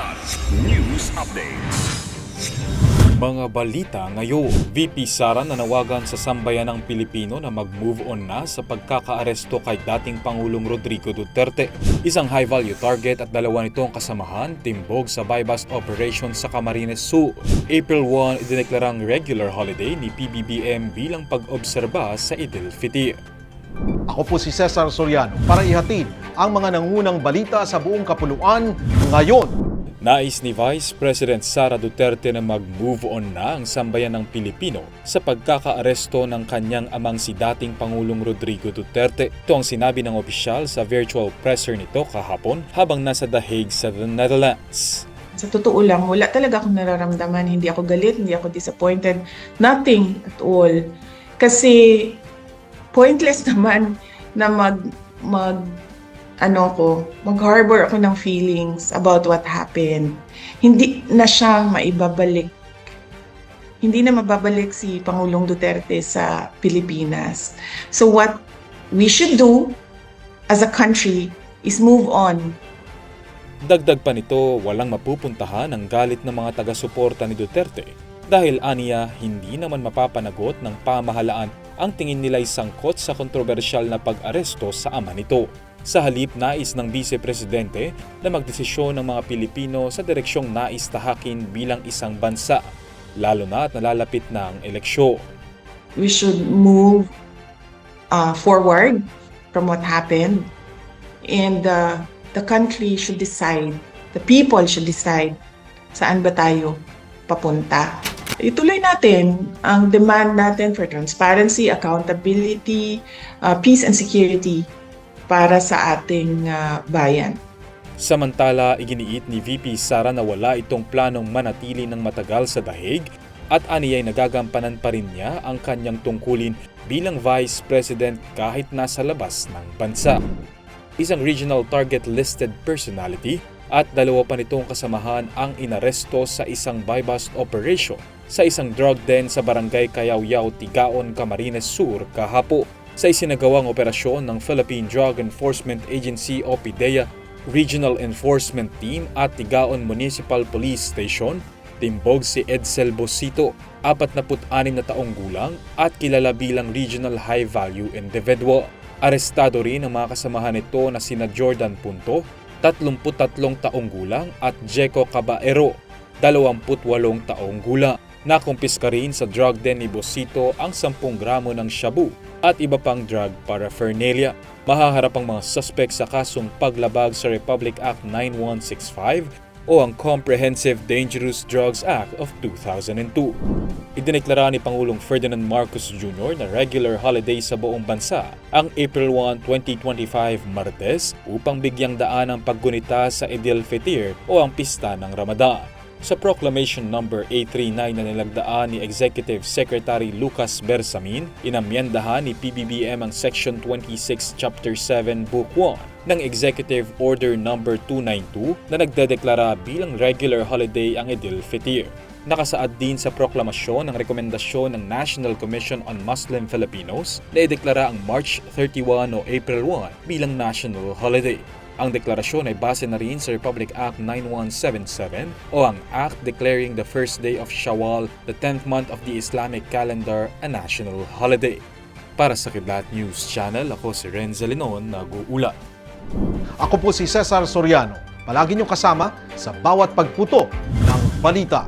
Kidlat News Updates. Mga balita ngayon, VP Sara nanawagan sa sambayanang Pilipino na mag-move on na sa pagkakaaresto kay dating Pangulong Rodrigo Duterte. Isang high-value target at dalawa nitong kasamahan timbog sa buy-bust operation sa Camarines Sur. April 1, idineklarang regular holiday ni PBBM bilang pag-obserba sa Idil Fitr. Ako po si Cesar Soriano para ihatid ang mga nangunang balita sa buong kapuluan ngayon. Nais ni Vice President Sara Duterte na mag-move on na ang sambayan ng Pilipino sa pagkakaaresto ng kanyang amang si dating Pangulong Rodrigo Duterte. Ito ang sinabi ng opisyal sa virtual presser nito kahapon habang nasa The Hague sa the Netherlands. Sa totoo lang, wala talaga akong nararamdaman. Hindi ako galit, hindi ako disappointed. Nothing at all. Kasi pointless naman na mag mag ano ko, mag-harbor ako ng feelings about what happened. Hindi na siya maibabalik. Hindi na mababalik si Pangulong Duterte sa Pilipinas. So what we should do as a country is move on Dagdag pa nito, walang mapupuntahan ang galit ng mga taga-suporta ni Duterte dahil aniya hindi naman mapapanagot ng pamahalaan ang tingin nila'y sangkot sa kontrobersyal na pag-aresto sa ama nito. Sa halip, nais ng Vice Presidente na magdesisyon ng mga Pilipino sa direksyong nais tahakin bilang isang bansa, lalo na at nalalapit na ang eleksyon. we should move uh, forward from what happened and uh, the country should decide the people should decide saan ba tayo papunta ituloy natin ang demand natin for transparency accountability uh, peace and security para sa ating uh, bayan Samantala, iginiit ni VP Sara na wala itong planong manatili ng matagal sa dahig at aniyay nagagampanan pa rin niya ang kanyang tungkulin bilang Vice President kahit nasa labas ng bansa. Isang regional target listed personality at dalawa pa nitong kasamahan ang inaresto sa isang buy-bust operation sa isang drug den sa barangay Kayaw-Yaw, Tigaon, Camarines Sur kahapo. Sa isinagawang operasyon ng Philippine Drug Enforcement Agency o PIDEA, Regional Enforcement Team at Tigaon Municipal Police Station, timbog si Edsel Bosito, 46 na taong gulang at kilala bilang Regional High Value Individual. Arestado rin ang mga kasamahan nito na sina Jordan Punto, 33 taong gulang at Jeco Cabaero, 28 taong gulang. Nakumpiska rin sa drug den ni Bosito ang 10 gramo ng shabu at iba pang drug paraphernalia. Mahaharap ang mga suspect sa kasong paglabag sa Republic Act 9165 o ang Comprehensive Dangerous Drugs Act of 2002. Idineklara ni Pangulong Ferdinand Marcos Jr. na regular holiday sa buong bansa ang April 1, 2025 Martes upang bigyang daan ang paggunita sa Idil Fitr o ang pista ng Ramadan. Sa Proclamation No. 839 na nilagdaan ni Executive Secretary Lucas Bersamin, inamyendahan ni PBBM ang Section 26 Chapter 7 Book 1 ng Executive Order No. 292 na nagdedeklara bilang regular holiday ang Idil Fitr. Nakasaad din sa proklamasyon ang rekomendasyon ng National Commission on Muslim Filipinos na ideklara ang March 31 o April 1 bilang national holiday. Ang deklarasyon ay base na rin sa Republic Act 9177 o ang Act declaring the first day of Shawwal, the 10th month of the Islamic calendar, a national holiday. Para sa Kidlat News Channel, ako si Renzo Linon, nag-uulat. Ako po si Cesar Soriano. Palagi niyong kasama sa bawat pagputo ng balita.